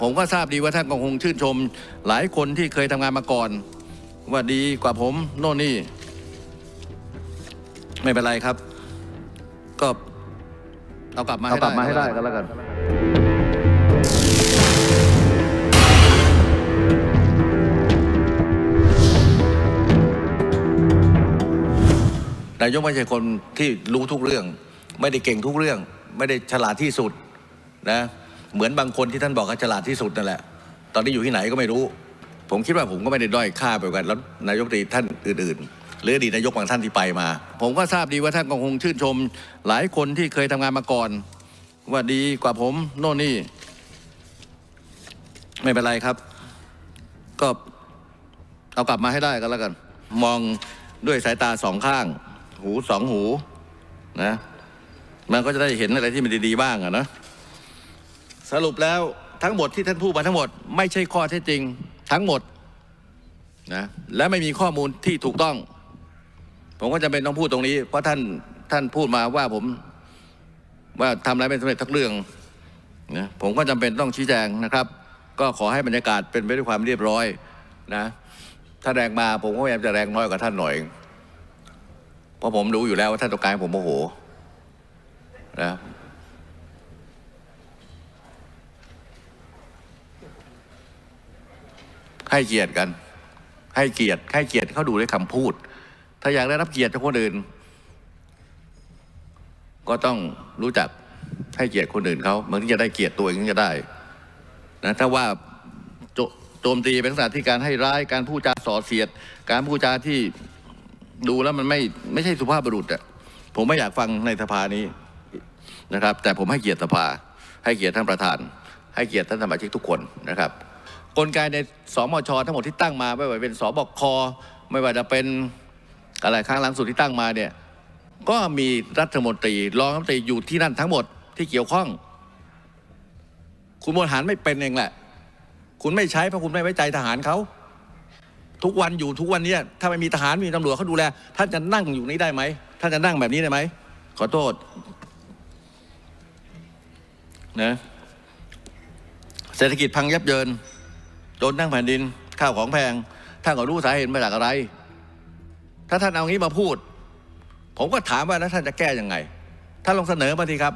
ผมก็ทราบดีว่าท่านก็คงชื่นชม หลายคนที่เคยทำงานมาก่อน ว่าดีกว่าผมโน่นนี่ ไม่เป็นไรครับ ก็เอากลับมาเอาให้กลับมาให้ได้ก็ก็แล้วกันนนายกไม่ใช่คนที่รู้ทุกเรื่อง ไม่ได้เก่งทุกเรื่อง ไม่ได้ฉลาดที่สุดนะ เหมือนบางคนที่ท่านบอกว่าฉลาดที่สุดนั่นแหละ ตอนนี้อยู่ที่ไหนก็ไม่รู้ ผมคิดว่าผมก็ไม่ได้ด้อยค่าไปกว่าแล้วนายกตรีท่านอื่น ๆ หรืออดีตนายกบางท่านที่ไปมา ผมก็ทราบดีว่าท่านก็คงชื่นชม หลายคนที่เคยทำงานมาก่อน ว่าดีกว่าผมโน่นนี่ ไม่เป็นไรครับ ก็เอากลับมาให้ได้ก็แล้วกัน มองด้วยสายตาสองข้าง หูสองหูนะมันก็จะได้เห็นอะไรที่มันดีๆบ้างอะนะ สรุปแล้วทั้งหมดที่ท่านพูดมาทั้งหมด ไม่ใช่ข้อเท็จจริงทั้งหมดนะและไม่มีข้อมูลที่ถูกต้อง ผมก็จำเป็นต้องพูดตรงนี้ เพราะท่านท่านพูดมาว่าผมว่าทำอะไรไม่สำเร็จทักเรื่องนะผมก็จำเป็นต้องชี้แจงนะครับ ก็ขอให้บรรยากาศเป็นไปด้วยความเรียบร้อยนะถ้าแรงมาผมก็พยายามจะแรงน้อยกว่าท่านหน่อย เพราะผมรู้อยู่แล้วว่าท่านต้องการผมโมโหนะ ให้เกียรติกัน ให้เกียรติให้เกียรติเขาดูด้วยคำพูด ถ้าอยากได้รับเกียรติจากคนอื่น ก็ต้องรู้จักให้เกียรติคนอื่นเขามันถึงจะได้เกียรติตัวเองถึงจะได้นะถ้าว่าโจโจมตีเป็นลักษณะที่การให้ร้ายการพูดจาส่อเสียด การพูดจาที่ดูแล้วมันไม่ไม่ใช่สุภาพบุรุษอะผมไม่อยากฟังในสภานี้นะครับ แต่ผมให้เกียรติสภา ให้เกียรติท่านประธาน ให้เกียรติท่านสมาชิกทุกคนนะครับ กลไกในสมชทั้งหมดที่ตั้งมาไม่ว่าจะเป็นสบคไม่ว่าจะเป็นอะไรครั้งหลังสุดที่ตั้งมาเนี่ยก็มีรัฐมนตรีรองรัฐมนตรีอยู่ที่นั่นทั้งหมดที่เกี่ยวข้อง คุณบริหารไม่เป็นเองแหละ คุณไม่ใช้เพราะคุณไม่ไว้ใจทหารเขาทุกวันอยู่ทุกวันเนี้ยถ้าไม่มีทหารมีตำรวจเขาดูแลท่านจะนั่งอยู่นี้ได้ไหมท่านจะนั่งแบบนี้ได้ไหมขอโทษนะเศรษฐกิจพังยับเยิน จนทั้งแผ่นดินข้าวของแพงท่านก็รู้สาเหตุมาจากอะไร ถ้าท่านเอางี้มาพูด ผมก็ถามว่าแล้วท่านจะแก้ยังไงท่านลองเสนอมาทีครับ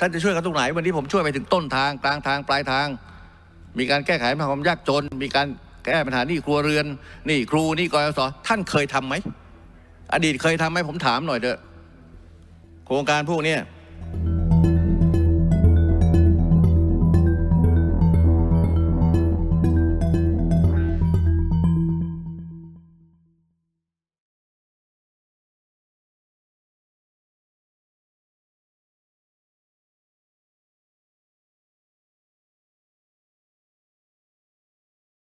ท่านจะช่วยกันตรงไหน วันนี้ผมช่วยไปถึงต้นทางกลางทางปลายทาง มีการแก้ไขปัญหาความยากจน มีการแก้ปัญหานี้ครัวเรือน นี่ครูนี่กยศท่านเคยทำไหมอดีตเคยทำไหมผมถามหน่อยเถอะโครงการพวกเนี้ย